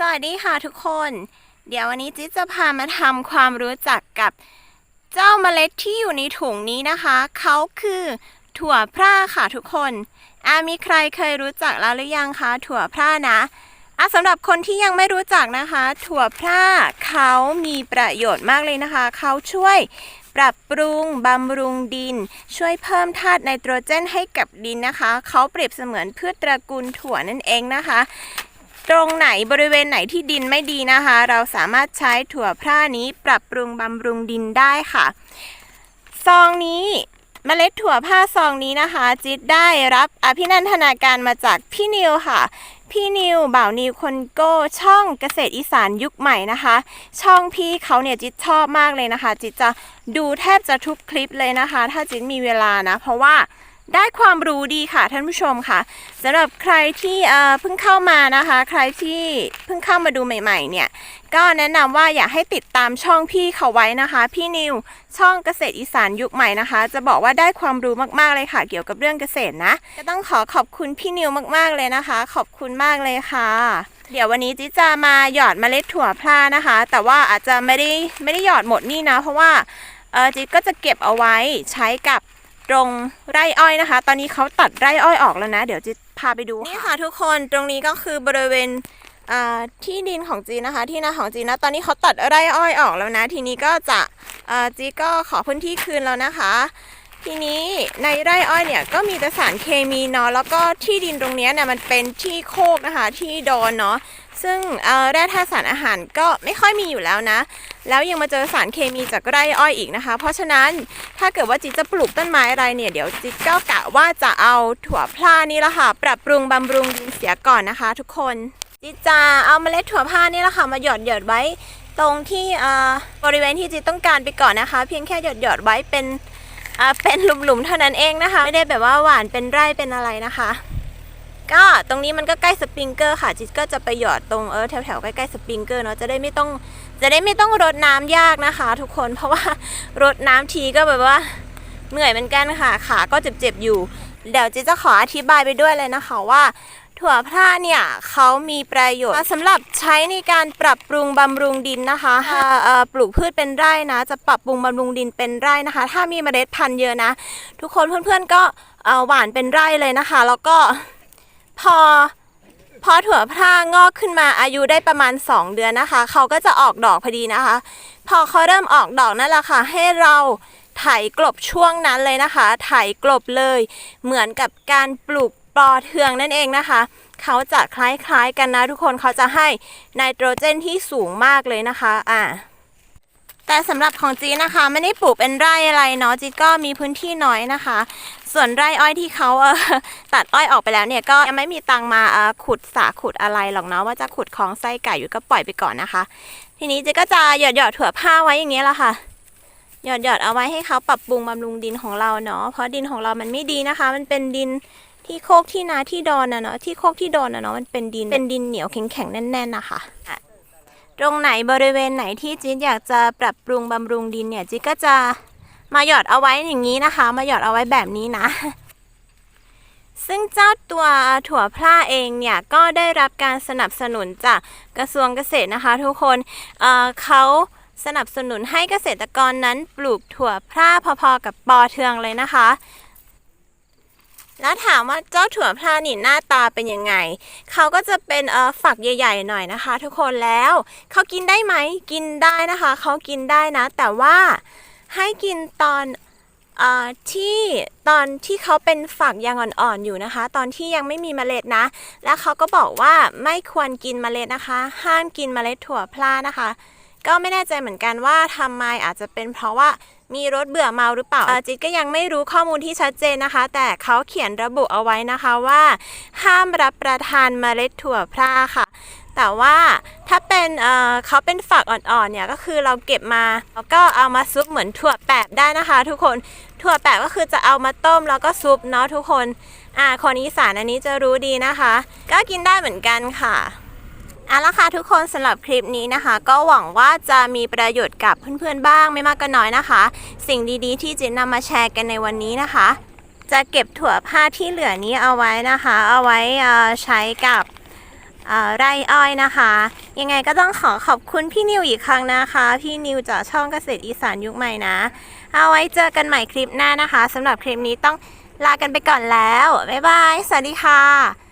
สวัสดีค่ะทุกคน เดี๋ยววันนี้จิ๊จะพามาทำความรู้จักกับเจ้าเมล็ดที่อยู่ในถุงนี้นะคะ เขาคือถั่วพร่าค่ะทุกคนอามีใครเคยรู้จักแล้วหรือยังคะถั่วพร่านะอะสำหรับคนที่ยังไม่รู้จักนะคะ ถั่วพร่าเขามีประโยชน์มากเลยนะคะ เขาช่วยปรับปรุงบำรุงดิน ช่วยเพิ่มธาตุไนโตรเจนให้กับดินนะคะ เขาเปรียบเสมือนพืชตระกูลถั่วนั่นเองนะคะ ตรงไหนบริเวณไหนที่ดินไม่ดีนะคะ เราสามารถใช้ถั่วพร่านี้ปรับปรุงบำรุงดินได้ค่ะ ซองนี้เมล็ดถั่วพร่าซองนี้นะคะ จิตได้รับอภินันทนาการมาจากพี่นิวค่ะ พี่นิวบ่าวนิวคนโก้ช่องเกษตรอีสานยุคใหม่นะคะ ช่องพี่เขาเนี่ยจิตชอบมากเลยนะคะ จิตจะดูแทบจะทุกคลิปเลยนะคะ ถ้าจิตมีเวลานะ เพราะว่า ได้ความรู้ดีค่ะท่านผู้ชมค่ะสำหรับใครที่เพิ่งเข้ามานะคะ ใครที่เพิ่งเข้ามาดูใหม่ๆเนี่ยก็แนะนำว่าอยากให้ติดตามช่องพี่เขาไว้นะคะ พี่นิวช่องเกษตรอีสานยุคใหม่นะคะ จะบอกว่าได้ความรู้มากๆเลยค่ะ เกี่ยวกับเรื่องเกษตรนะก็ต้องขอขอบคุณพี่นิวมากๆเลยนะคะ ขอบคุณมากเลยค่ะ เดี๋ยววันนี้จิจะมาหยอดเมล็ดถั่วพลานะคะ แต่ว่าอาจจะไม่ได้ไม่ได้หยอดหมดนี่นะ เพราะว่าจิก็จะเก็บเอาไว้ใช้กับ ตรงไร่อ้อยนะคะ ตอนนี้เขาตัดไร่อ้อยออกแล้วนะ เดี๋ยวจะพาไปดูนี่ค่ะทุกคนตรงนี้ก็คือบริเวณที่ดินของจีนนะคะ ที่นาของจีนนะตอนนี้เขาตัดไร่อ้อยออกแล้วนะ ทีนี้ก็จะจีก็ขอพื้นที่คืนแล้วนะคะ ทีนี้ในไร่อ้อยเนี่ยก็มีแต่สารเคมีเนาะแล้วก็ที่ดินตรงเนี้ยเนี่ยมันเป็นที่โคกนะคะที่ดอนเนาะซึ่งแร่ธาตุสารอาหารก็ไม่ค่อยมีอยู่แล้วนะ แล้วยังมาเจอสารเคมีจากไร่อ้อยอีกนะคะ เพราะฉะนั้นถ้าเกิดว่าจิตจะปลูกต้นไม้อะไรเนี่ยเดี๋ยวจิตก็กะว่าจะเอาถั่วพลานี่ละค่ะ ปรับปรุงบำรุงดินเสียก่อนนะคะ ทุกคนจิตจะเอาเมล็ดถั่วพลานี่ละค่ะมาหยอดหยอดไว้ ตรงที่บริเวณที่จิตต้องการไปก่อนนะคะ เพียงแค่หยอดหยอดไว้เป็น เป็นหลุมๆเท่านั้นเองนะคะ ไม่ได้แบบว่าหวานเป็นไร่เป็นอะไรนะคะ ก็ตรงนี้มันก็ใกล้สปริงเกอร์ค่ะ จิตก็จะไปหยอดตรงเออแถวๆใกล้ๆสปริงเกอร์เนาะจะได้ไม่ต้องจะได้ไม่ต้องรดน้ำยากนะคะ ทุกคนเพราะว่ารดน้ำทีก็แบบว่าเหนื่อยเหมือนกันค่ะ ขาก็เจ็บๆอยู่ เดี๋ยวจิตจะขออธิบายไปด้วยเลยนะคะว่า ถั่วพร่าเนี่ยเขามีประโยชน์สำหรับใช้ในการปรับปรุงบำรุงดินนะคะถ้าปลูกพืชเป็นไร่นะ จะปรับปรุงบำรุงดินเป็นไร่นะคะ ถ้ามีเมล็ดพันธุ์เยอะนะ ทุกคนเพื่อนๆก็หว่านเป็นไร่เลยนะคะ แล้วก็พอพอถั่วพร่างอกขึ้นมาอายุได้ประมาณ 2 เดือนนะคะ เขาก็จะออกดอกพอดีนะคะ พอเขาเริ่มออกดอกนั่นแหละค่ะ ให้เราไถกลบช่วงนั้นเลยนะคะ ไถกลบเลย เหมือนกับการปลูก ปอเทืองนั่นเองนะคะ เขาจะคล้ายๆกันนะทุกคนเขาจะให้ไนโตรเจนที่สูงมากเลยนะคะอ่าแต่สำหรับของจีนนะคะไม่ได้ปลูกเป็นไร่อะไรเนาะจีก็มีพื้นที่น้อยนะคะ ส่วนไร่อ้อยที่เขาเออตัดอ้อยออกไปแล้วเนี่ยก็ยังไม่มีตังมาเออขุดสาขุดอะไรหรอกเนาะว่าจะขุดคลองไส้ไก่อยู่ก็ปล่อยไปก่อนนะคะ ทีนี้เจ๊ก็จะหยอดหยอดๆถั่วผ้าไว้อย่างเงี้ยแหละค่ะหยอดหยอดๆเอาไว้ให้เขาปรับปรุงบำรุงดินของเราเนาะเพราะดินของเรามันไม่ดีนะคะ มันเป็นดิน ที่โคกที่นาที่ดอนนะเนาะที่โคกที่ดอนนะเนาะมันเป็นดินเป็นดินเหนียวแข็งๆแน่นๆนะคะตรงไหนบริเวณไหนที่จิ๊ดอยากจะปรับปรุงบำรุงดินเนี่ยจิ๊ดก็จะมาหยอดเอาไว้อย่างนี้นะคะ มาหยอดเอาไว้แบบนี้นะ ซึ่งเจ้าตัวถั่วพร่าเองเนี่ยก็ได้รับการสนับสนุนจากกระทรวงเกษตรนะคะ ทุกคนเเขาสนับสนุนให้เกษตรกรนั้นปลูกถั่วพร่าพอๆกับปอเทืองเลยนะคะ แล้วถามว่าเจ้าถั่วพร่านี่หน้าตาเป็นยังไง เขาก็จะเป็นเอ่อฝักใหญ่ๆหน่อยนะคะ ทุกคนแล้วเขากินได้ไหมกินได้นะคะเขากินได้นะ แต่ว่าให้กินตอนเอ่อที่ตอนที่เขาเป็นฝักยังอ่อนๆอยู่นะคะ ตอนที่ยังไม่มีเมล็ดนะ แล้วเขาก็บอกว่าไม่ควรกินเมล็ดนะคะ ห้ามกินเมล็ดถั่วพลานะคะ ก็ไม่แน่ใจเหมือนกันว่าทำไมอาจจะเป็นเพราะว่า มีรสเบื่อเมาหรือเปล่าอ่อจิ๊กก็ยังไม่รู้ข้อมูลที่ชัดเจนนะคะ แต่เขาเขียนระบุเอาไว้นะคะว่า ห้ามรับประทานเมล็ดถั่วพลาค่ะ แต่ว่าถ้าเป็นเเขาเป็นฝักอ่อนๆเนี่ยก็คือเราเก็บมาแล้วก็เอามาซุปเหมือนถั่วแปบได้นะคะ ทุกคนถั่วแปบก็คือจะเอามาต้มแล้วก็ซุปเนาะทุกคนอ่าคนอีสานอันนี้จะรู้ดีนะคะ ก็กินได้เหมือนกันค่ะ เอาละค่ะทุกคนสำหรับคลิปนี้นะคะ ก็หวังว่าจะมีประโยชน์กับเพื่อนๆบ้างไม่มากก็น้อยนะคะ สิ่งดีๆที่จินนำมาแชร์กันในวันนี้นะคะ จะเก็บถั่วผ้าที่เหลือนี้เอาไว้นะคะ เอาไว้ใช้กับไร่อ้อยนะคะ ยังไงก็ต้องขอขอบคุณพี่นิวอีกครั้งนะคะ พี่นิวจากช่องเกษตรอีสานยุคใหม่นะ เอาไว้เจอกันใหม่คลิปหน้านะคะสำหรับคลิปนี้ต้องลากันไปก่อนแล้วบ๊ายบายสวัสดีค่ะ